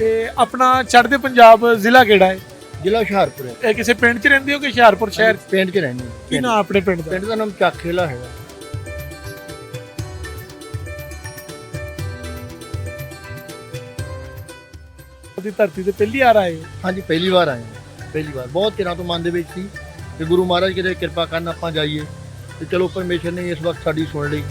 ਤੇ ਆਪਣਾ ਚੜ੍ਹਦੇ ਪੰਜਾਬ ਜ਼ਿਲ੍ਹਾ ਕਿਹੜਾ ਹੈ? ਜ਼ਿਲ੍ਹਾ ਹੁਸ਼ਿਆਰਪੁਰ ਹੈ। ਇਹ ਕਿਸੇ ਪਿੰਡ 'ਚ ਰਹਿੰਦੇ ਹੋ ਕਿ ਹੁਸ਼ਿਆਰਪੁਰ ਸ਼ਹਿਰ? ਪਿੰਡ 'ਚ ਰਹਿੰਦੇ ਹਾਂ। ਕੀ ਨਾਮ ਆਪਣੇ ਪਿੰਡ ਦਾ? ਪਿੰਡ ਦਾ ਨਾਮ ਚੱਖੇਲਾ ਹੈਗਾ। ਦੀ ਧਰਤੀ ਤੇ ਪਹਿਲੀ ਵਾਰ ਆਏ ਹੋ? ਹਾਂਜੀ ਪਹਿਲੀ ਵਾਰ ਆਏ ਹਾਂ। ਪਹਿਲੀ ਵਾਰ। ਬਹੁਤ ਚਿਰਾਂ ਤੋਂ ਮਨ ਦੇ ਵਿੱਚ ਸੀ ਕਿ ਗੁਰੂ ਮਹਾਰਾਜ ਕਿਤੇ ਕਿਰਪਾ ਕਰਨ ਆਪਾਂ ਜਾਈਏ। ਤੇ ਚਲੋ ਪਰਮੇਸ਼ਰ ਨੇ ਇਸ ਵਕਤ ਸਾਡੀ ਸੁਣ ਲਈ।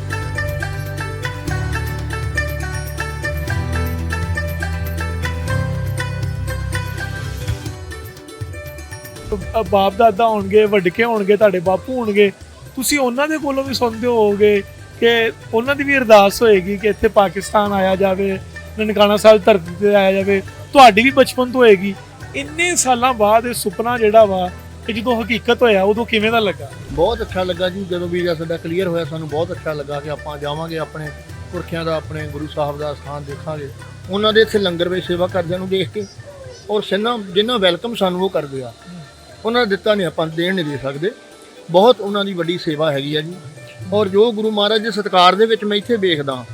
ਬਾਪ ਦਾਦਾ ਹੋਣਗੇ, ਵੱਡਕੇ ਹੋਣਗੇ, ਤੁਹਾਡੇ ਬਾਪੂ ਹੋਣਗੇ, ਤੁਸੀਂ ਉਹਨਾਂ ਦੇ ਕੋਲੋਂ ਵੀ ਸੁਣਦੇ ਹੋਵੋਗੇ ਕਿ ਉਹਨਾਂ ਦੀ ਵੀ ਅਰਦਾਸ ਹੋਏਗੀ ਕਿ ਇੱਥੇ ਪਾਕਿਸਤਾਨ ਆਇਆ ਜਾਵੇ, ਨਨਕਾਣਾ ਸਾਹਿਬ ਧਰਤੀ ਤੇ ਆਇਆ ਜਾਵੇ, ਤੁਹਾਡੀ ਵੀ ਬਚਪਨ ਤੋਂ ਹੋਏਗੀ। ਇੰਨੇ ਸਾਲਾਂ ਬਾਅਦ ਇਹ ਸੁਪਨਾ ਜਿਹੜਾ ਵਾ ਕਿ ਜਦੋਂ ਹਕੀਕਤ ਹੋਇਆ, ਉਦੋਂ ਕਿਵੇਂ ਦਾ ਲੱਗਾ? ਬਹੁਤ ਅੱਛਾ ਲੱਗਾ ਜੀ, ਜਦੋਂ ਵੀਜ਼ਾ ਸਾਡਾ ਕਲੀਅਰ ਹੋਇਆ, ਸਾਨੂੰ ਬਹੁਤ ਅੱਛਾ ਲੱਗਾ ਕਿ ਆਪਾਂ ਜਾਵਾਂਗੇ, ਆਪਣੇ ਪੁਰਖਿਆਂ ਦਾ, ਆਪਣੇ ਗੁਰੂ ਸਾਹਿਬ ਦਾ ਸਥਾਨ ਦੇਖਾਂਗੇ। ਉਹਨਾਂ ਦੇ ਇੱਥੇ ਲੰਗਰ ਵਿੱਚ ਸੇਵਾ ਕਰਦਿਆਂ ਨੂੰ ਦੇਖ ਕੇ ਔਰ ਜਿੰਨਾ ਜਿੰਨਾ ਵੈਲਕਮ ਸਾਨੂੰ ਉਹ ਕਰਦੇ ਆ। ਉਹਨਾਂ ਦਾ ਦਿੱਤਾ ਨਹੀਂ ਆਪਾਂ ਦੇਣ ਨਹੀਂ ਦੇ ਸਕਦੇ। ਬਹੁਤ ਉਹਨਾਂ ਦੀ ਵੱਡੀ ਸੇਵਾ ਹੈਗੀ ਆ ਜੀ। ਔਰ ਜੋ ਗੁਰੂ ਮਹਾਰਾਜ ਦੇ ਸਤਿਕਾਰ ਦੇ ਵਿੱਚ ਮੈਂ ਇੱਥੇ ਵੇਖਦਾ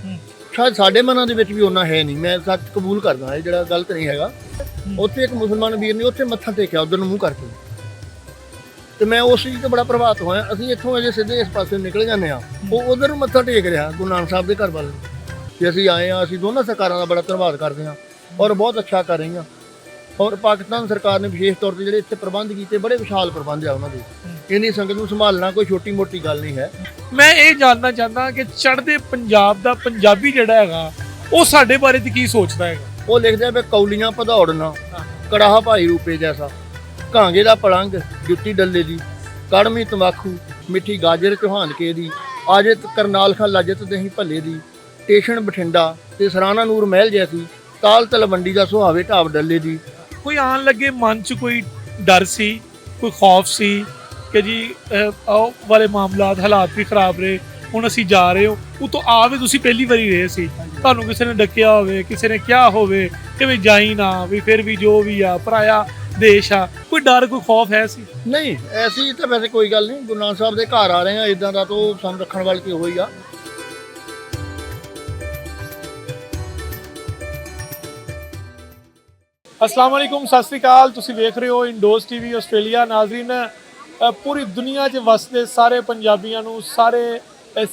ਸ਼ਾਇਦ ਸਾਡੇ ਮਨਾਂ ਦੇ ਵਿੱਚ ਵੀ ਉਹਨਾਂ ਹੈ ਨਹੀਂ। ਮੈਂ ਸੱਚ ਕਬੂਲ ਕਰਦਾ ਇਹ ਜਿਹੜਾ ਗਲਤ ਨਹੀਂ ਹੈਗਾ। ਉੱਥੇ ਇੱਕ ਮੁਸਲਮਾਨ ਵੀਰ ਨੇ ਉੱਥੇ ਮੱਥਾ ਟੇਕਿਆ ਉਧਰ ਨੂੰ ਮੂੰਹ ਕਰਕੇ। ਤੇ ਮੈਂ ਉਸ ਚੀਜ਼ ਤੋਂ ਬੜਾ ਪ੍ਰਭਾਵਿਤ ਹੋਇਆ। ਅਸੀਂ ਇੱਥੋਂ ਅਜੇ ਸਿੱਧੇ ਇਸ ਪਾਸੇ ਨਿਕਲ ਜਾਂਦੇ ਆ ਉਹ ਉਧਰ ਨੂੰ ਮੱਥਾ ਟੇਕ ਰਿਹਾ ਗੁਰੂ ਨਾਨਕ ਸਾਹਿਬ ਦੇ ਘਰ ਵੱਲ। ਨੂੰ। ਕਿ ਅਸੀਂ ਆਏ ਆ ਅਸੀਂ ਦੋਨਾਂ ਸਰਕਾਰਾਂ ਦਾ ਬੜਾ ਧੰਨਵਾਦ ਕਰਦੇ ਆ ਔਰ ਬਹੁਤ ਅੱਛਾ ਕਰ ਰਹੀਆਂ। ਔਰ ਪਾਕਿਸਤਾਨ ਸਰਕਾਰ ਨੇ ਵਿਸ਼ੇਸ਼ ਤੌਰ ਤੇ ਜਿਹੜੇ ਇੱਥੇ ਪ੍ਰਬੰਧ ਕੀਤੇ ਬੜੇ ਵਿਸ਼ਾਲ ਪ੍ਰਬੰਧ ਆ ਉਹਨਾਂ ਦੇ। ਇੰਨੀ ਸੰਗਤ ਨੂੰ ਸੰਭਾਲਣਾ ਕੋਈ ਛੋਟੀ ਮੋਟੀ ਗੱਲ ਨਹੀਂ ਹੈ। ਮੈਂ ਇਹ ਜਾਣਨਾ ਚਾਹੁੰਦਾ ਕਿ ਚੜ੍ਹਦੇ ਪੰਜਾਬ ਦਾ ਪੰਜਾਬੀ ਜਿਹੜਾ ਹੈਗਾ ਉਹ ਸਾਡੇ ਬਾਰੇ ਤੇ ਕੀ ਸੋਚਦਾ ਹੈਗਾ? ਉਹ ਲਿਖਦੇ ਆ ਵੀ ਕੌਲੀਆਂ ਭਦੌੜਨਾ ਕੜਾਹਾ ਭਾਈ ਰੂਪੇ ਜੈਸਾ ਕਾਂਗੇ ਦਾ ਪਲੰਗ ਜੁੱਤੀ ਡੱਲੇ ਦੀ ਕੜਮੀ ਤੰਬਾਖੂ ਮਿੱਠੀ ਗਾਜਰ ਚੌਹਾਨ ਕੇ ਦੀ ਆਜਤ ਕਰਨਾਲ ਖਾਂ ਲਾਜਤ ਦਹੀਂ ਭੱਲੇ ਦੀ ਟੇਸ਼ਨ ਬਠਿੰਡਾ ਤੇ ਸਰਾਣਾ ਨੂਰ ਮਹਿਲ ਜੈਸੀ ਤਾਲ ਤਲਵੰਡੀ ਦਾ ਸੁਹਾਵੇ ਢਾਬ ਡੱਲੇ ਦੀ ਕੋਈ ਆਉਣ ਲੱਗੇ ਮਨ 'ਚ ਕੋਈ ਡਰ ਸੀ ਕੋਈ ਖੌਫ ਸੀ ਕਿ ਜੀ ਆਹ ਵਾਲੇ ਮਾਮਲਾਤ ਹਾਲਾਤ ਵੀ ਖਰਾਬ ਰਹੇ ਹੁਣ ਅਸੀਂ ਜਾ ਰਹੇ ਹਾਂ ਉਹ ਤੋਂ ਆ ਵੀ ਤੁਸੀਂ ਪਹਿਲੀ ਵਾਰੀ ਰਹੇ ਸੀ। ਤੁਹਾਨੂੰ ਕਿਸੇ ਨੇ ਡੱਕਿਆ ਹੋਵੇ ਕਿਸੇ ਨੇ ਕਿਹਾ ਹੋਵੇ ਕਿ ਵੀ ਜਾਈ ਨਾ ਵੀ ਫਿਰ ਵੀ ਜੋ ਵੀ ਆ ਪਰਾਇਆ ਦੇਸ਼ ਆ ਕੋਈ ਡਰ ਕੋਈ ਖੌਫ ਹੈ ਸੀ? ਨਹੀਂ ਐਸੀ ਤਾਂ ਵੈਸੇ ਕੋਈ ਗੱਲ ਨਹੀਂ ਗੁਰੂ ਨਾਨਕ ਸਾਹਿਬ ਦੇ ਘਰ ਆ ਰਹੇ ਆ ਇਦਾਂ ਦਾ ਤਾਂ ਉਹ ਸਾਨੂੰ ਰੱਖਣ ਵਾਲੇ ਤੇ ਹੋਈ ਆ। ਅਸਲਾਮ ਵਾਲੇਕੁਮ ਸਤਿ ਸ੍ਰੀ ਅਕਾਲ। ਤੁਸੀਂ ਵੇਖ ਰਹੇ ਹੋ ਇੰਡੋਸ ਟੀਵੀ ਆਸਟ੍ਰੇਲੀਆ ਨਾਜ਼ਰੀਨ। ਪੂਰੀ ਦੁਨੀਆ 'ਚ ਵਸਦੇ ਸਾਰੇ ਪੰਜਾਬੀਆਂ ਨੂੰ, ਸਾਰੇ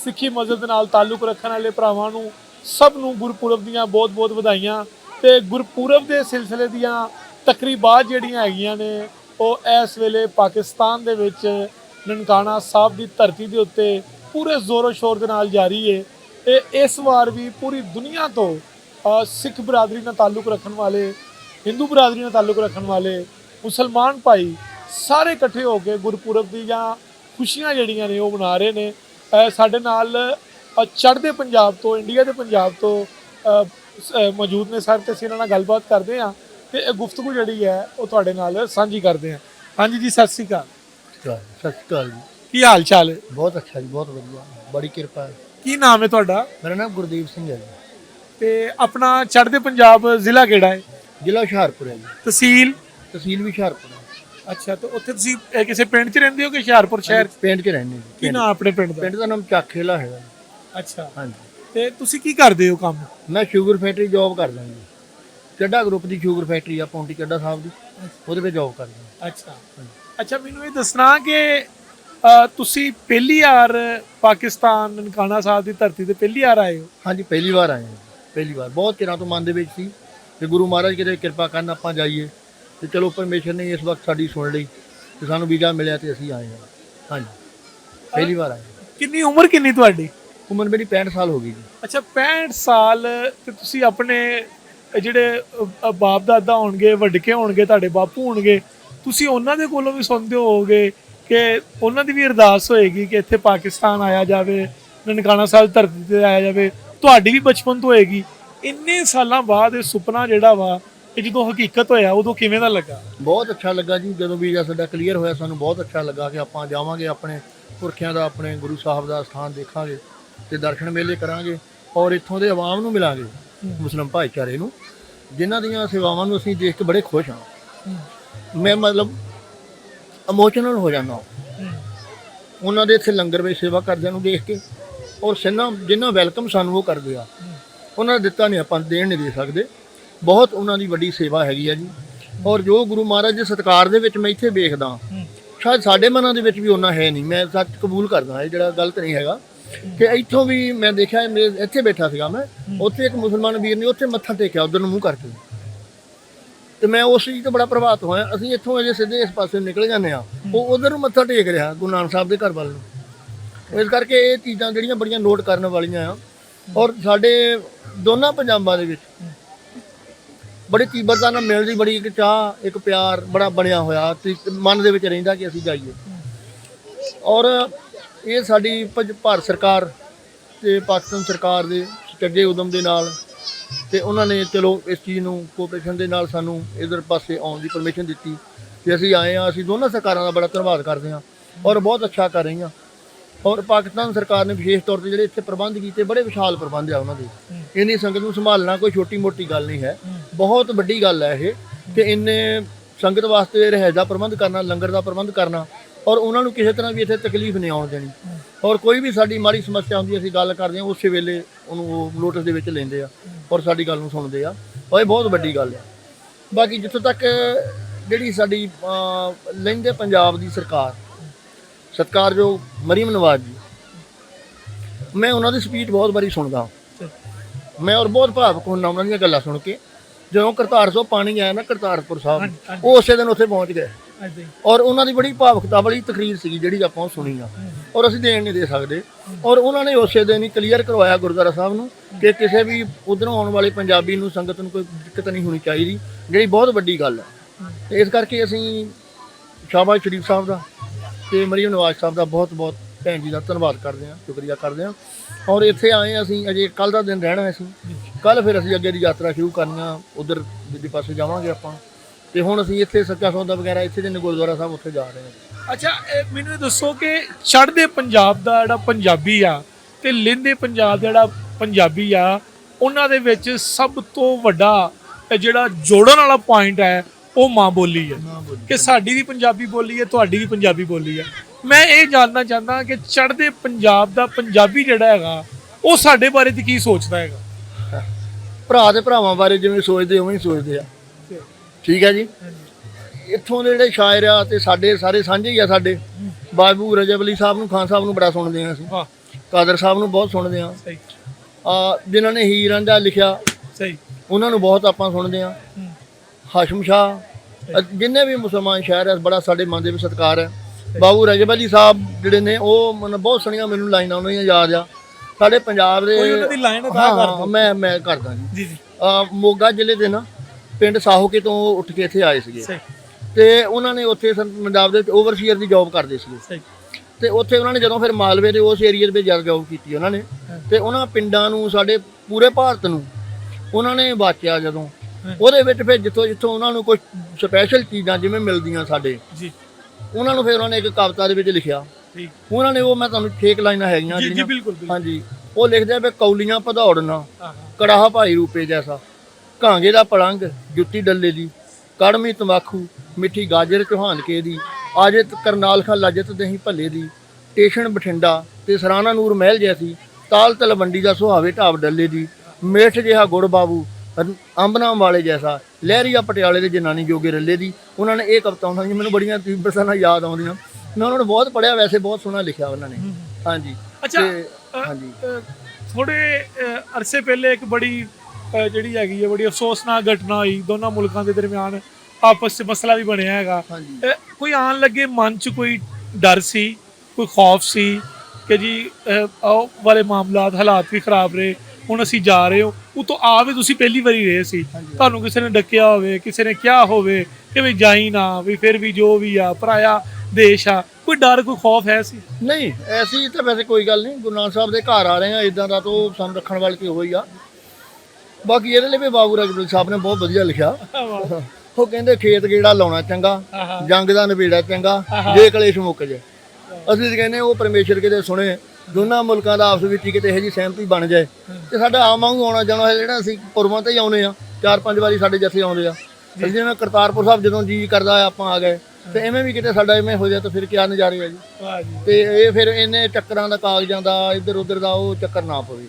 ਸਿੱਖੀ ਮਜ਼ਹਬ ਦੇ ਨਾਲ ਤਾਲੁਕ ਰੱਖਣ ਵਾਲੇ ਭਰਾਵਾਂ ਨੂੰ, ਸਭ ਨੂੰ ਗੁਰਪੁਰਬ ਦੀਆਂ ਬਹੁਤ-ਬਹੁਤ ਵਧਾਈਆਂ। ਤੇ ਗੁਰਪੁਰਬ ਦੇ ਸਿਲਸਿਲੇ ਦੀਆਂ ਤਕਰੀਬਾਂ ਜਿਹੜੀਆਂ ਹੈਗੀਆਂ ਨੇ, ਉਹ ਇਸ ਵੇਲੇ ਪਾਕਿਸਤਾਨ ਦੇ ਵਿੱਚ ਨਨਕਾਣਾ ਸਾਹਿਬ ਦੀ ਧਰਤੀ ਦੇ ਉੱਤੇ ਪੂਰੇ ਜ਼ੋਰੋ ਸ਼ੋਰ ਦੇ ਨਾਲ ਜਾਰੀ ਹੈ ਇਹ ਇਸ ਵਾਰ ਵੀ ਪੂਰੀ ਦੁਨੀਆ ਤੋਂ ਸਿੱਖ ਬਰਾਦਰੀ ਨਾਲ ਤਾਲੁਕ ਰੱਖਣ ਵਾਲੇ ਹਿੰਦੂ ਬਰਾਦਰੀ ਨਾਲ ਤਾਲੁਕ ਰੱਖਣ ਵਾਲੇ ਮੁਸਲਮਾਨ ਭਾਈ ਸਾਰੇ ਇਕੱਠੇ ਹੋ ਕੇ ਗੁਰਪੁਰਬ ਦੀ ਜਾਂ ਖੁਸ਼ੀਆਂ ਜਿਹੜੀਆਂ ਨੇ ਉਹ ਮਨਾ ਰਹੇ ਨੇ। ਸਾਡੇ ਨਾਲ ਚੜ੍ਹਦੇ ਪੰਜਾਬ ਤੋਂ ਇੰਡੀਆ ਦੇ ਪੰਜਾਬ ਤੋਂ ਮੌਜੂਦ ਨੇ ਸਰ ਤੇ ਅਸੀਂ ਇਹਨਾਂ ਨਾਲ ਗੱਲਬਾਤ ਕਰਦੇ ਹਾਂ ਤੇ ਇਹ ਗੁਫ਼ਤਗੂ ਜਿਹੜੀ ਹੈ ਉਹ ਤੁਹਾਡੇ ਨਾਲ ਸਾਂਝੀ ਕਰਦੇ ਹਾਂ। ਹਾਂਜੀ ਜੀ ਸਤਿ ਸ੍ਰੀ ਅਕਾਲ। ਸਤਿ ਸ਼੍ਰੀ ਅਕਾਲ ਜੀ। ਕੀ ਹਾਲ ਚਾਲ ਹੈ? ਬਹੁਤ ਅੱਛਾ ਜੀ ਬਹੁਤ ਵਧੀਆ। ਬੜੀ ਕਿਰਪਾ ਹੈ। ਕੀ ਨਾਮ ਹੈ ਤੁਹਾਡਾ? ਮੇਰਾ ਨਾਮ ਗੁਰਦੀਪ ਸਿੰਘ ਹੈ ਜੀ। ਤੇ ਆਪਣਾ ਚੜ੍ਹਦੇ ਪੰਜਾਬ ਜ਼ਿਲ੍ਹਾ ਕਿਹੜਾ ਹੈ? ਜ਼ਿਲ੍ਹਾ ਹੁਸ਼ਿਆਰਪੁਰ ਹੈ ਜੀ। ਤਹਿਸੀਲ? ਤਹਿਸੀਲ ਵੀ ਹੁਸ਼ਿਆਰਪੁਰ ਹੈ। ਅੱਛਾ ਤੇ ਉੱਥੇ ਤੁਸੀਂ ਕਿਸੇ ਪਿੰਡ 'ਚ ਰਹਿੰਦੇ ਹੋ ਕਿ ਹੁਸ਼ਿਆਰਪੁਰ ਸ਼ਹਿਰ? ਪਿੰਡ 'ਚ ਰਹਿੰਦੇ ਜੀ ਕੀ ਨਾਮ ਆਪਣੇ ਪਿੰਡ ਦਾ? ਪਿੰਡ ਦਾ ਨਾਮ ਚੱਖੇਲਾ ਹੈਗਾ ਜੀ। ਅੱਛਾ। ਹਾਂਜੀ। ਤੇ ਤੁਸੀਂ ਕੀ ਕਰਦੇ ਹੋ ਕੰਮ? ਮੈਂ ਸ਼ੂਗਰ ਫੈਕਟਰੀ ਜੌਬ ਕਰਦਾ ਜੀ। ਚੱਡਾ ਗਰੁੱਪ ਦੀ ਸ਼ੂਗਰ ਫੈਕਟਰੀ ਆ ਪੌਂਟੀ ਚੱਡਾ ਸਾਹਿਬ ਦੀ। ਉਹਦੇ ਵਿੱਚ ਜੌਬ ਕਰਦਾ। ਅੱਛਾ। ਅੱਛਾ ਮੈਨੂੰ ਇਹ ਦੱਸਣਾ ਕਿ ਅ, ਤੁਸੀਂ ਪਹਿਲੀ ਵਾਰ ਪਾਕਿਸਤਾਨ ਨਨਕਾਣਾ ਸਾਹਿਬ ਦੀ ਧਰਤੀ ਤੇ ਪਹਿਲੀ ਵਾਰ ਆਏ ਹੋ? ਹਾਂਜੀ ਪਹਿਲੀ ਵਾਰ ਆਏ ਹਾਂ ਪਹਿਲੀ ਵਾਰ। ਬਹੁਤ ਚਿਰਾਂ ਤੋਂ ਮਨ ਦੇ ਵਿੱਚ ਸੀ। ਕਿ ਗੁਰੂ ਮਹਾਰਾਜ ਕਿਤੇ ਕਿਰਪਾ ਕਰਨ ਆਪਾਂ ਜਾਈਏ ਤੇ ਚਲੋ ਪਰਮੇਸ਼ਰ ਨੇ ਇਸ ਵਕਤ ਸਾਡੀ ਸੁਣ ਲਈ ਤੇ ਸਾਨੂੰ ਵੀਜ਼ਾ ਮਿਲਿਆ ਤੇ ਅਸੀਂ ਆਏ ਹਾਂ। ਹਾਂਜੀ। ਪਹਿਲੀ ਵਾਰ ਆਏ। ਕਿੰਨੀ ਉਮਰ ਕਿੰਨੀ ਤੁਹਾਡੀ? ਉਮਰ ਮੇਰੀ 65 ਸਾਲ ਹੋ ਗਈ ਜੀ। ਅੱਛਾ 65 ਸਾਲ ਤੇ ਤੁਸੀਂ ਆਪਣੇ ਜਿਹੜੇ ਬਾਪ ਦਾਦਾ ਹੋਣਗੇ ਵੱਡਕੇ ਹੋਣਗੇ ਤੁਹਾਡੇ ਬਾਪੂ ਹੋਣਗੇ ਤੁਸੀਂ ਉਹਨਾਂ ਦੇ ਕੋਲੋਂ ਵੀ ਸੁਣਦੇ ਹੋਵੋਗੇ ਕਿ ਉਹਨਾਂ ਦੀ ਵੀ ਅਰਦਾਸ ਹੋਏਗੀ ਕਿ ਇੱਥੇ ਪਾਕਿਸਤਾਨ ਆਇਆ ਜਾਵੇ ਨਨਕਾਣਾ ਸਾਹਿਬ ਧਰਤੀ ਤੇ ਆਇਆ ਜਾਵੇ ਤੁਹਾਡੀ ਵੀ ਬਚਪਨ ਤੋਂ ਹੋਏਗੀ। ਇੰਨੇ ਸਾਲਾਂ ਬਾਅਦ ਇਹ ਸੁਪਨਾ ਜਿਹੜਾ ਵਾ, ਇਹ ਜਦੋਂ ਹਕੀਕਤ ਹੋਇਆ, ਉਦੋਂ ਕਿਵੇਂ ਦਾ ਲੱਗਾ? ਬਹੁਤ ਅੱਛਾ ਲੱਗਾ ਜੀ, ਜਦੋਂ ਵੀਜ਼ਾ ਸਾਡਾ ਕਲੀਅਰ ਹੋਇਆ, ਸਾਨੂੰ ਬਹੁਤ ਅੱਛਾ ਲੱਗਾ ਕਿ ਆਪਾਂ ਜਾਵਾਂਗੇ, ਆਪਣੇ ਪੁਰਖਿਆਂ ਦਾ, ਆਪਣੇ ਗੁਰੂ ਸਾਹਿਬ ਦਾ ਸਥਾਨ ਦੇਖਾਂਗੇ ਤੇ ਦਰਸ਼ਨ ਮੇਲੇ ਕਰਾਂਗੇ ਔਰ ਇੱਥੋਂ ਦੇ ਆਵਾਮ ਨੂੰ ਮਿਲਾਂਗੇ, ਮੁਸਲਮ ਭਾਈਚਾਰੇ ਨੂੰ, ਜਿਨ੍ਹਾਂ ਦੀਆਂ ਸੇਵਾਵਾਂ ਨੂੰ ਅਸੀਂ ਦੇਖ ਕੇ ਬੜੇ ਖੁਸ਼ ਹਾਂ। ਮੈਂ ਮਤਲਬ ਇਮੋਸ਼ਨਲ ਹੋ ਜਾਂਦਾ ਉਹਨਾਂ ਦੇ ਇੱਥੇ ਲੰਗਰ ਵਿੱਚ ਸੇਵਾ ਕਰਦਿਆਂ ਨੂੰ ਦੇਖ ਕੇ ਔਰ ਜਿੰਨਾ ਜਿੰਨਾ ਵੈਲਕਮ ਸਾਨੂੰ ਉਹ ਕਰਦੇ ਆ ਉਹਨਾਂ ਦਾ ਦਿੱਤਾ ਨਹੀਂ ਆਪਾਂ ਦੇਣ ਨਹੀਂ ਦੇ ਸਕਦੇ। ਬਹੁਤ ਉਹਨਾਂ ਦੀ ਵੱਡੀ ਸੇਵਾ ਹੈਗੀ ਆ ਜੀ। ਔਰ ਜੋ ਗੁਰੂ ਮਹਾਰਾਜ ਦੇ ਸਤਕਾਰ ਦੇ ਵਿੱਚ ਮੈਂ ਇੱਥੇ ਵੇਖਦਾ ਸ਼ਾਇਦ ਸਾਡੇ ਮਨਾਂ ਦੇ ਵਿੱਚ ਵੀ ਉਹਨਾਂ ਹੈ ਨਹੀਂ। ਮੈਂ ਸੱਚ ਕਬੂਲ ਕਰਦਾ ਇਹ ਜਿਹੜਾ ਗਲਤ ਨਹੀਂ ਹੈਗਾ। ਕਿ ਇੱਥੋਂ ਵੀ ਮੈਂ ਦੇਖਿਆ ਮੇਰੇ ਇੱਥੇ ਬੈਠਾ ਸੀਗਾ ਮੈਂ। ਉੱਥੇ ਇੱਕ ਮੁਸਲਮਾਨ ਵੀਰ ਨੇ ਉੱਥੇ ਮੱਥਾ ਟੇਕਿਆ ਉਧਰ ਨੂੰ ਮੂੰਹ ਕਰਕੇ। ਤੇ ਮੈਂ ਉਸ ਚੀਜ਼ ਤੋਂ ਬੜਾ ਪ੍ਰਭਾਵਿਤ ਹੋਇਆ। ਅਸੀਂ ਇੱਥੋਂ ਅਜੇ ਸਿੱਧੇ ਇਸ ਪਾਸੇ ਨਿਕਲ ਜਾਂਦੇ ਆ ਉਹ ਉਧਰ ਨੂੰ ਮੱਥਾ ਟੇਕ ਰਿਹਾ ਗੁਰੂ ਨਾਨਕ ਸਾਹਿਬ ਦੇ ਘਰ ਵੱਲ ਨੂੰ। ਇਸ ਕਰਕੇ ਇਹ ਚੀਜ਼ਾਂ ਜਿਹੜੀਆਂ ਬੜੀਆਂ ਨੋਟ ਕਰਨ ਵਾਲੀਆਂ ਆ। ਔਰ ਸਾਡੇ ਦੋਨਾਂ ਪੰਜਾਬਾਂ ਦੇ ਵਿੱਚ ਬੜੀ ਤੀਬਰਤਾ ਨਾਲ ਮਿਲਦੀ, ਬੜੀ ਇੱਕ ਚਾਹ, ਇੱਕ ਪਿਆਰ ਬੜਾ ਬਣਿਆ ਹੋਇਆ। ਤੇ ਮਨ ਦੇ ਵਿੱਚ ਰਹਿੰਦਾ ਕਿ ਅਸੀਂ ਜਾਈਏ। ਔਰ ਇਹ ਸਾਡੀ ਭਜ- ਭਾਰਤ ਸਰਕਾਰ ਤੇ ਪਾਕਿਸਤਾਨ ਸਰਕਾਰ ਦੇ ਚੱਗੇ ਉਦਮ ਦੇ ਨਾਲ ਤੇ ਉਹਨਾਂ ਨੇ ਚਲੋ ਇਸ ਚੀਜ਼ ਨੂੰ ਕੋਆਪਰੇਸ਼ਨ ਦੇ ਨਾਲ ਸਾਨੂੰ ਇਧਰ ਪਾਸੇ ਆਉਣ ਦੀ ਪਰਮਿਸ਼ਨ ਦਿੱਤੀ ਤੇ ਅਸੀਂ ਆਏ ਆ ਅਸੀਂ ਦੋਨਾਂ ਸਰਕਾਰਾਂ ਦਾ ਬੜਾ ਧੰਨਵਾਦ ਕਰਦੇ ਹਾਂ ਔਰ ਬਹੁਤ ਅੱਛਾ ਕਰ ਰਹੀਆਂ। ਔਰ ਪਾਕਿਸਤਾਨ ਸਰਕਾਰ ਨੇ ਵਿਸ਼ੇਸ਼ ਤੌਰ ਤੇ ਜਿਹੜੇ ਇੱਥੇ ਪ੍ਰਬੰਧ ਕੀਤੇ ਬੜੇ ਵਿਸ਼ਾਲ ਪ੍ਰਬੰਧ ਆ ਉਹਨਾਂ ਦੇ। ਇੰਨੀ ਸੰਗਤ ਨੂੰ ਸੰਭਾਲਣਾ ਕੋਈ ਛੋਟੀ-ਮੋਟੀ ਗੱਲ ਨਹੀਂ ਹੈ। ਬਹੁਤ ਵੱਡੀ ਗੱਲ ਹੈ ਇਹ ਕਿ ਇੰਨੇ ਸੰਗਤ ਵਾਸਤੇ ਰਹਿਜ ਦਾ ਪ੍ਰਬੰਧ ਕਰਨਾ ਲੰਗਰ ਦਾ ਪ੍ਰਬੰਧ ਕਰਨਾ ਔਰ ਉਹਨਾਂ ਨੂੰ ਕਿਸੇ ਤਰ੍ਹਾਂ ਵੀ ਇੱਥੇ ਤਕਲੀਫ ਨਹੀਂ ਆਉਣ ਦੇਣੀ। ਔਰ ਕੋਈ ਵੀ ਸਾਡੀ ਮਾੜੀ ਸਮੱਸਿਆ ਹੁੰਦੀ ਅਸੀਂ ਗੱਲ ਕਰਦੇ ਹਾਂ ਉਸੇ ਵੇਲੇ ਉਹਨੂੰ ਉਹ ਨੋਟਿਸ ਦੇ ਵਿੱਚ ਲੈਂਦੇ ਆ ਔਰ ਸਾਡੀ ਗੱਲ ਨੂੰ ਸੁਣਦੇ ਆ। ਔਰ ਇਹ ਬਹੁਤ ਵੱਡੀ ਗੱਲ ਹੈ। ਬਾਕੀ ਜਿੱਥੋਂ ਤੱਕ ਜਿਹੜੀ ਸਾਡੀ ਲੈਂਦੇ ਪੰਜਾਬ ਦੀ ਸਰਕਾਰ ਸਤਿਕਾਰਯੋਗ ਮਰੀਮ ਨਵਾਜ਼ ਜੀ। ਮੈਂ ਉਹਨਾਂ ਦੀ ਸਪੀਚ ਬਹੁਤ ਵਾਰੀ ਸੁਣਦਾ ਮੈਂ ਔਰ ਬਹੁਤ ਭਾਵੁਕ ਹੁੰਦਾ ਉਹਨਾਂ ਦੀਆਂ ਗੱਲਾਂ ਸੁਣ ਕੇ। ਜਦੋਂ ਕਰਤਾਰ ਤੋਂ ਪਾਣੀ ਆਇਆ ਨਾ ਕਰਤਾਰਪੁਰ ਸਾਹਿਬ ਉਹ ਉਸੇ ਦਿਨ ਉੱਥੇ ਪਹੁੰਚ ਗਏ। ਔਰ ਉਹਨਾਂ ਦੀ ਬੜੀ ਭਾਵੁਕਤਾ ਵਾਲੀ ਤਕਰੀਰ ਸੀ ਜਿਹੜੀ ਆਪਾਂ ਸੁਣੀ ਆ। ਔਰ ਅਸੀਂ ਦੇਣ ਨਹੀਂ ਦੇ ਸਕਦੇ। ਔਰ ਉਹਨਾਂ ਨੇ ਉਸੇ ਦਿਨ ਹੀ ਕਲੀਅਰ ਕਰਵਾਇਆ ਗੁਰਦੁਆਰਾ ਸਾਹਿਬ ਨੂੰ ਕਿ ਕਿਸੇ ਵੀ ਉਧਰੋਂ ਆਉਣ ਵਾਲੇ ਪੰਜਾਬੀ ਨੂੰ ਸੰਗਤ ਨੂੰ ਕੋਈ ਦਿੱਕਤ ਨਹੀਂ ਹੋਣੀ ਚਾਹੀਦੀ ਜਿਹੜੀ ਬਹੁਤ ਵੱਡੀ ਗੱਲ ਹੈ ਇਸ ਕਰਕੇ ਅਸੀਂ ਸ਼ਾਬਾਸ਼ ਸ਼ਰੀਫ ਸਾਹਿਬ ਦਾ ਤੇ ਮਰੀਮ ਨਵਾਜ਼ ਸਾਹਿਬ ਦਾ ਬਹੁਤ ਬਹੁਤ ਭੈਣ ਜੀ ਦਾ ਧੰਨਵਾਦ ਕਰਦੇ ਹਾਂ, ਸ਼ੁਕਰੀਆ ਕਰਦੇ ਹਾਂ। ਔਰ ਇੱਥੇ ਆਏ ਅਸੀਂ, ਅਜੇ ਕੱਲ ਦਾ ਦਿਨ ਰਹਿਣਾ ਅਸੀਂ। ਕੱਲ ਫਿਰ ਅਸੀਂ ਅੱਗੇ ਦੀ ਯਾਤਰਾ ਸ਼ੁਰੂ ਕਰਨੀ ਆ, ਉਧਰ ਦਿੱਲੀ ਪਾਸੇ ਜਾਵਾਂਗੇ ਆਪਾਂ। ਤੇ ਹੁਣ ਅਸੀਂ ਇੱਥੇ ਸੱਚਾ ਸੌਦਾ ਵਗੈਰਾ ਇੱਥੇ ਦੇ ਗੁਰਦੁਆਰਾ ਸਾਹਿਬ ਉੱਥੇ ਜਾ ਰਹੇ ਹਾਂ। ਅੱਛਾ, ਇਹ ਮੈਨੂੰ ਇਹ ਦੱਸੋ ਕਿ ਚੜ੍ਹਦੇ ਪੰਜਾਬ ਦਾ ਜਿਹੜਾ ਪੰਜਾਬੀ ਆ ਤੇ ਲਹਿੰਦੇ ਪੰਜਾਬ ਦਾ ਜਿਹੜਾ ਪੰਜਾਬੀ ਆ, ਉਹਨਾਂ ਦੇ ਵਿੱਚ ਸਭ ਤੋਂ ਵੱਡਾ ਜਿਹੜਾ ਜੋੜਨ ਵਾਲਾ ਪੁਆਇੰਟ ਹੈ ਉਹ ਮਾਂ ਬੋਲੀ ਹੈ। ਕਿ ਸਾਡੀ ਵੀ ਪੰਜਾਬੀ ਬੋਲੀ ਹੈ ਤੁਹਾਡੀ ਵੀ ਪੰਜਾਬੀ ਬੋਲੀ ਹੈ। ਮੈਂ ਇਹ ਜਾਣਨਾ ਚਾਹੁੰਦਾ ਕਿ ਚੜ੍ਹਦੇ ਪੰਜਾਬ ਦਾ ਪੰਜਾਬੀ ਜਿਹੜਾ ਹੈਗਾ ਉਹ ਸਾਡੇ ਬਾਰੇ ਤੇ ਕੀ ਸੋਚਦਾ ਹੈਗਾ? ਭਰਾ ਤੇ ਭਰਾਵਾਂ ਬਾਰੇ ਜਿਵੇਂ ਸੋਚਦੇ ਉਵੇਂ ਹੀ ਸੋਚਦੇ ਆ। ਠੀਕ ਹੈ ਜੀ? ਇੱਥੋਂ ਦੇ ਜਿਹੜੇ ਸ਼ਾਇਰ ਆ ਤੇ ਸਾਡੇ ਸਾਰੇ ਸਾਂਝੇ ਹੀ ਆ ਸਾਡੇ। ਬਾਬੂ ਰਜਬ ਅਲੀ ਸਾਹਿਬ ਨੂੰ ਖਾਨ ਸਾਹਿਬ ਨੂੰ ਬੜਾ ਸੁਣਦੇ ਆ ਅਸੀਂ। ਕਾਦਰ ਸਾਹਿਬ ਨੂੰ ਬਹੁਤ ਸੁਣਦੇ ਆ। ਸਹੀ। ਆ ਜਿਨ੍ਹਾਂ ਨੇ ਹੀਰ ਰਾਂਝਾ ਲਿਖਿਆ ਸਹੀ। ਉਹਨਾਂ ਨੂੰ ਬਹੁਤ ਆਪਾਂ ਸੁਣਦੇ ਆ। ਹਾਸ਼ਮ ਸ਼ਾਹ। ਜਿੰਨੇ ਵੀ ਮੁਸਲਮਾਨ ਸ਼ਾਇਰ ਆ ਬੜਾ ਸਾਡੇ ਮਨ ਦੇ ਵਿੱਚ ਸਤਿਕਾਰ ਹੈ। ਬਾਬੂ ਰਜਬ ਅਲੀ ਸਾਹਿਬ ਜਿਹੜੇ ਨੇ ਉਹ ਮਨ ਬਹੁਤ ਸੋਹਣੀਆਂ ਮੈਨੂੰ ਲਾਈਨਾਂ ਉਹਨਾਂ ਦੀਆਂ ਯਾਦ ਆ। ਸਾਡੇ ਪੰਜਾਬ ਦੇ ਕੋਈ ਉਹਨਾਂ ਦੀ line ਅਦਾ ਹਾਂ, ਕਰ ਹਾਂ, ਮੈਂ ਮੈਂ ਕਰਦਾ ਜੀ। ਜੀ ਮੋਗਾ ਜ਼ਿਲ੍ਹੇ ਦੇ ਨਾ ਪਿੰਡ ਸਾਹੋਕੇ ਤੋਂ ਉੱਠ ਕੇ ਇੱਥੇ ਆਏ ਸੀਗੇ। ਤੇ ਉਹਨਾਂ ਨੇ ਉੱਥੇ ਪੰਜਾਬ ਦੇ ਵਿੱਚ ਓਵਰਸੀਅਰ ਦੀ ਜੌਬ ਕਰਦੇ ਸੀਗੇ। ਤੇ ਉੱਥੇ ਉਹਨਾਂ ਨੇ ਜਦੋਂ ਫਿਰ ਮਾਲਵੇ ਦੇ ਉਸ ਏਰੀਆ ਦੇ ਵਿੱਚ ਜੌਬ ਕੀਤੀ ਉਹਨਾਂ ਨੇ ਤੇ ਉਹਨਾਂ ਪਿੰਡਾਂ ਨੂੰ ਸਾਡੇ ਪੂਰੇ ਭਾਰਤ ਨੂੰ ਉਹਨਾਂ ਨੇ ਵਾਚਿਆ ਜਦੋਂ। ਉਹਦੇ ਵਿੱਚ ਫਿਰ ਜਿੱਥੋਂ ਜਿੱਥੋਂ ਉਹਨਾਂ ਨੂੰ ਕੁਝ ਸਪੈਸ਼ਲ ਚੀਜ਼ਾਂ ਜਿਵੇਂ ਮਿਲਦੀਆਂ ਸਾਡੇ ਜੀ। ਉਹਨਾਂ ਨੂੰ ਫਿਰ ਉਹਨਾਂ ਨੇ ਇੱਕ ਕਵਿਤਾ ਦੇ ਵਿੱਚ ਲਿਖਿਆ। ਠੀਕ। ਉਹਨਾਂ ਨੇ ਉਹ ਮੈਂ ਤੁਹਾਨੂੰ ਛੇਕ ਲਾਈਨਾਂ ਹੈਗੀਆਂ ਜੀ ਜੀ ਬਿਲਕੁਲ ਹਾਂਜੀ। ਉਹ ਲਿਖਦੇ ਆ ਵੀ ਕੌਲੀਆਂ ਭਦੌੜਨਾ ਕੜਾਹਾ ਭਾਈ ਰੂਪੇ ਜੈਸਾ ਘਾਂਗੇ ਦਾ ਪਲੰਗ ਜੁੱਤੀ ਡੱਲੇ ਦੀ ਕੜਮੀ ਤਮਾਖੂ ਮਿੱਠੀ ਗਾਜਰ ਚੌਹਾਨ ਕੇ ਦੀ ਆਜਤ ਕਰਨਾਲ ਖਾਂ ਲਾਜਤ ਦਹੀਂ ਭੱਲੇ ਦੀ ਟੇਸ਼ਨ ਬਠਿੰਡਾ ਤੇ ਸਰਾਣਾ ਨੂਰ ਮਹਿਲ ਜੈਸੀ ਤਾਲ ਤਲਵੰਡੀ ਦਾ ਸੁਹਾਵੇ ਢਾਬ ਡੱਲੇ ਦੀ ਮੇਠ ਜਿਹਾ ਗੁੜ ਬਾਬੂ ਅੰਬਨਾ ਵਾਲੇ ਜੈਸਾ। ਲਹਿਰੀਆ ਪਟਿਆਲੇ ਦੇ ਜਨਾਨੀ ਜੋਗੇ ਰੱਲੇ ਦੀ ਉਹਨਾਂ ਨੇ ਇਹ ਕਵਿਤਾਵਾਂ ਸੀ ਮੈਨੂੰ ਬੜੀਆਂ ਤੀਬਰਤਾ ਨਾਲ ਯਾਦ ਆਉਂਦੀਆਂ। ਮੈਂ ਉਹਨਾਂ ਨੂੰ ਬਹੁਤ ਪੜਿਆ ਵੈਸੇ ਬਹੁਤ ਸੋਹਣਾ ਲਿਖਿਆ ਉਹਨਾਂ ਨੇ। ਹਾਂਜੀ। ਅੱਛਾ ਹਾਂਜੀ। ਥੋੜੇ ਅਰਸੇ ਪਹਿਲੇ ਇੱਕ ਬੜੀ ਜਿਹੜੀ ਹੈਗੀ ਹੈ ਬੜੀ ਅਫਸੋਸਨਾਕ ਘਟਨਾ ਹੋਈ। ਦੋਨਾਂ ਮੁਲਕਾਂ ਦੇ ਦਰਮਿਆਨ ਆਪਸ ਵਿੱਚ ਮਸਲਾ ਵੀ ਬਣਿਆ ਹੈਗਾ। ਕੋਈ ਆਣ ਲੱਗੇ ਮਨ 'ਚ ਕੋਈ ਡਰ ਸੀ? ਕੋਈ ਖੌਫ ਸੀ? ਕਿ ਜੀ ਆਓ ਵਾਲੇ ਮਾਮਲਾਤ ਹਾਲਾਤ ਵੀ ਖਰਾਬ ਰਹੇ? ਹੁਣ ਅਸੀਂ ਜਾ ਰਹੇ ਹੋ ਉਹ ਤੋਂ ਆ ਵੀ ਤੁਸੀਂ ਪਹਿਲੀ ਵਾਰੀ ਰਹੇ ਸੀ। ਤੁਹਾਨੂੰ ਕਿਸੇ ਨੇ ਡੱਕਿਆ ਹੋਵੇ ਕਿਸੇ ਨੇ ਕਿਹਾ ਹੋਵੇ ਕਿ ਵੀ ਜਾਈ ਨਾ ਵੀ ਫਿਰ ਵੀ ਜੋ ਵੀ ਆ ਪਰਾਇਆ ਦੇਸ਼ ਆ ਕੋਈ ਡਰ ਕੋਈ ਖੌਫ ਹੈ ਸੀ? ਨਹੀਂ ਐਸੀ ਤਾਂ ਵੈਸੇ ਕੋਈ ਗੱਲ ਨਹੀਂ ਗੁਰੂ ਨਾਨਕ ਸਾਹਿਬ ਦੇ ਘਰ ਆ ਰਹੇ ਆ ਇਦਾਂ ਦਾ ਤਾਂ ਉਹ ਸਾਨੂੰ ਰੱਖਣ ਵਾਲੇ ਤੇ ਉਹੀ ਆ। ਬਾਕੀ ਇਹਦੇ ਲਈ ਵੀ ਬਾਬੂ ਰਜਬਲ ਸਾਹਿਬ ਨੇ ਬਹੁਤ ਵਧੀਆ ਲਿਖਿਆ। ਉਹ ਕਹਿੰਦੇ ਖੇਤ ਗੇੜਾ ਲਾਉਣਾ ਚੰਗਾ ਜੰਗ ਦਾ ਨਿਬੇੜਾ ਚੰਗਾ ਜੇ ਕਲੇਸ਼ ਮੁੱਕ ਜੇ ਅਸੀਂ ਕਹਿੰਦੇ ਉਹ ਪਰਮੇਸ਼ਰ ਕਿਤੇ ਸੁਣੇ ਦੋਨਾਂ ਮੁਲਕਾਂ ਦਾ ਆਪਸ ਵਿੱਚ ਹੀ ਕਿਤੇ ਇਹੋ ਜਿਹੀ ਸਹਿਮਤੀ ਬਣ ਜਾਏ ਤੇ ਸਾਡਾ ਆਮ ਵਾਂਗੂ ਆਉਣਾ ਜਾਣਾ ਹੈ ਜਿਹੜਾ ਅਸੀਂ ਪੁਰਮਾਂ ਤੇ ਹੀ ਆਉਨੇ ਆ ਚਾਰ ਪੰਜ ਵਾਰੀ ਸਾਡੇ ਜੱਥੇ ਆਉਂਦੇ ਆ। ਅਸੀਂ ਜਿਵੇਂ ਕਰਤਾਰਪੁਰ ਸਾਹਿਬ ਜਦੋਂ ਜੀ ਕਰਦਾ ਆ ਆਪਾਂ ਆ ਗਏ ਤੇ ਐਵੇਂ ਵੀ ਕਿਤੇ ਸਾਡਾ ਐਵੇਂ ਹੋ ਜਾਏ ਤਾਂ ਫਿਰ ਕੀ ਨਜ਼ਾਰੇ ਆ ਜੀ। ਜੀ। ਤੇ ਇਹ ਫਿਰ ਇਹਨੇ ਚੱਕਰਾਂ ਦਾ ਕਾਗਜ਼ਾਂ ਦਾ ਇੱਧਰ ਉੱਧਰ ਦਾ ਉਹ ਚੱਕਰ ਨਾ ਪਵੇ।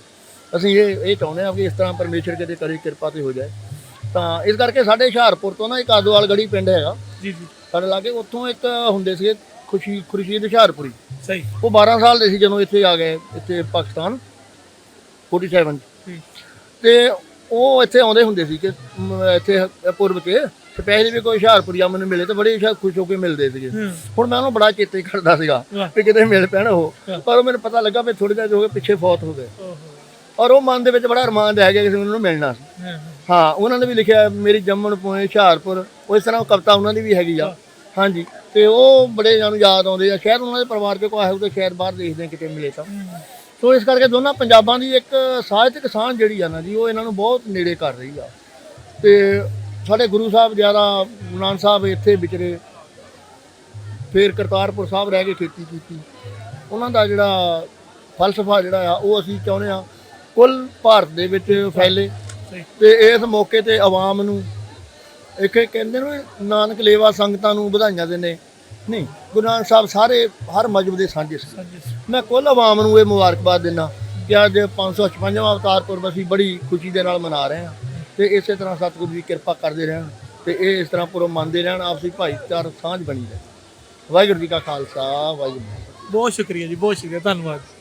ਅਸੀਂ ਇਹ ਇਹ ਚਾਹੁੰਦੇ ਹਾਂ ਕਿ ਇਸ ਤਰ੍ਹਾਂ ਪਰਮੇਸ਼ਰ ਕਿਤੇ ਕਰੇ ਕਿਰਪਾ ਤੇ ਹੋ ਜਾਏ। ਤਾਂ ਇਸ ਕਰਕੇ ਸਾਡੇ ਹੁਸ਼ਿਆਰਪੁਰ ਤੋਂ ਨਾ ਇੱਕ ਆਦੋਵਾਲ ਗੜੀ ਪਿੰਡ ਹੈਗਾ। ਜੀ ਜੀ। ਸਾਡੇ ਲਾਗੇ ਉੱਥੋਂ ਇੱਕ ਹੁੰਦੇ ਸੀਗੇ ਖੁਸ਼ੀ ਖੁਰਸ਼ੀਦ ਹੁਸ਼ਿਆਰਪੁਰੀ ਸਹੀ। ਉਹ 12 ਸਾਲ ਦੇ ਸੀ ਜਦੋਂ ਇੱਥੇ ਆ ਗਏ ਇੱਥੇ ਪਾਕਿਸਤਾਨ 47 ਹੂੰ। ਤੇ ਉਹ ਇੱਥੇ ਆਉਂਦੇ ਹੁੰਦੇ ਸੀ ਕਿ ਮ, ਇੱਥੇ ਪੂਰਬ ਚ ਸਪੈਸ਼ਲੀ ਵੀ ਕੋਈ ਹੁਸ਼ਿਆਰਪੁਰੀਆ ਮੈਨੂੰ ਮਿਲੇ ਤੇ ਬੜੇ ਖੁਸ਼ ਹੋ ਕੇ ਮਿਲਦੇ ਸੀਗੇ। ਹੂੰ। ਹੁਣ ਮੈਂ ਉਹਨੂੰ ਬੜਾ ਚੇਤੇ ਕਰਦਾ ਸੀਗਾ ਵਾਹ। ਵੀ ਕਿਤੇ ਮਿਲ ਪੈਣ ਉਹ। ਹਾਂ। ਪਰ ਉਹ ਮੈਨੂੰ ਪਤਾ ਲੱਗਾ ਵੀ ਥੋੜੇ ਦਿਨ ਹੋ ਗਏ ਪਿੱਛੇ ਫੌਤ ਹੋ ਗਏ। ਓਹੋ। ਔਰ ਉਹ ਮਨ ਦੇ ਵਿੱਚ ਬੜਾ ਅਰਮਾਨ ਰਹਿ ਗਿਆ ਕਿ ਮੈਨੂੰ ਮਿਲਣਾ ਸੀ। ਹਾਂ ਹਾਂ। ਉਹਨਾਂ ਨੇ ਵੀ ਲਿਖਿਆ ਮੇਰੀ ਜੰਮਣ ਪੋਏ ਹੁਸ਼ਿਆਰਪੁਰ। ਉਹ ਇਸ ਤਰ੍ਹਾਂ ਉਹ ਕਵਿਤਾ ਉਹਨਾਂ ਦੀ ਵੀ ਹੈਗੀ ਆ। ਹਾਂਜੀ। ਤੇ ਉਹ ਬੜੇ ਜਾਨੂੰ ਯਾਦ ਆਉਂਦੇ ਆ। ਸ਼ਾਇਦ ਉਹਨਾਂ ਦੇ ਪਰਿਵਾਰ ਚ ਕੋਈ ਆਇਆ ਤੇ ਸ਼ਾਇਦ ਬਾਹਰ ਦੇਖਦੇ ਕਿਤੇ ਮਿਲੇ ਤਾਂ। ਸੋ ਇਸ ਕਰਕੇ ਦੋਨਾਂ ਪੰਜਾਬਾਂ ਦੀ ਇੱਕ ਸਾਹਿਤਕ ਸਾਂਝ ਜਿਹੜੀ ਆ ਨਾ ਜੀ ਉਹ ਇਹਨਾਂ ਨੂੰ ਬਹੁਤ ਨੇੜੇ ਕਰ ਰਹੀ ਆ। ਤੇ ਸਾਡੇ ਗੁਰੂ ਸਾਹਿਬ ਜ਼ਿਆਦਾ ਨਾਨਕ ਸਾਹਿਬ ਇੱਥੇ ਵਿਚਰੇ ਫਿਰ ਕਰਤਾਰਪੁਰ ਸਾਹਿਬ ਰਹਿ ਕੇ ਖੇਤੀ ਕੀਤੀ। ਉਹਨਾਂ ਦਾ ਜਿਹੜਾ ਫਲਸਫਾ ਜਿਹੜਾ ਆ ਉਹ ਅਸੀਂ ਚਾਹੁੰਦੇ ਆ ਕੁੱਲ ਭਾਰਤ ਦੇ ਵਿੱਚ ਫੈਲੇ ਤੇ ਇਸ ਮੌਕੇ ਤੇ ਆਵਾਮ ਨੂੰ ਇੱਕ ਇਹ ਕਹਿੰਦੇ ਨੇ ਨਾਨਕ ਲੇਵਾ ਸੰਗਤਾਂ ਨੂੰ ਵਧਾਈਆਂ ਦਿੰਦੇ। ਨਹੀਂ ਗੁਰੂ ਨਾਨਕ ਸਾਹਿਬ ਸਾਰੇ ਹਰ ਮਜਬ ਦੇ ਸਾਂਝੇ ਸੀ। ਮੈਂ ਕੁੱਲ ਆਵਾਮ ਨੂੰ ਇਹ ਮੁਬਾਰਕਬਾਦ ਦਿੰਦਾ ਕਿ ਅੱਜ 556ਵਾਂ ਅਵਤਾਰ ਪੁਰਬ ਅਸੀਂ ਬੜੀ ਖੁਸ਼ੀ ਦੇ ਨਾਲ ਮਨਾ ਰਹੇ ਹਾਂ ਤੇ ਇਸੇ ਤਰ੍ਹਾਂ ਸਤਿਗੁਰੂ ਦੀ ਕਿਰਪਾ ਕਰਦੇ ਰਹਿਣ ਤੇ ਇਹ ਇਸ ਤਰ੍ਹਾਂ ਪੁਰਬ ਮੰਨਦੇ ਰਹਿਣ ਆਪਸੀ ਭਾਈਚਾਰ ਸਾਂਝ ਬਣੀ ਰਹੇ। ਵਾਹਿਗੁਰੂ ਜੀ ਕਾ ਖਾਲਸਾ ਵਾਹਿਗੁਰੂ ਜੀ। ਬਹੁਤ ਸ਼ੁਕਰੀਆ ਜੀ ਬਹੁਤ ਸ਼ੁਕਰੀਆ ਧੰਨਵਾਦ।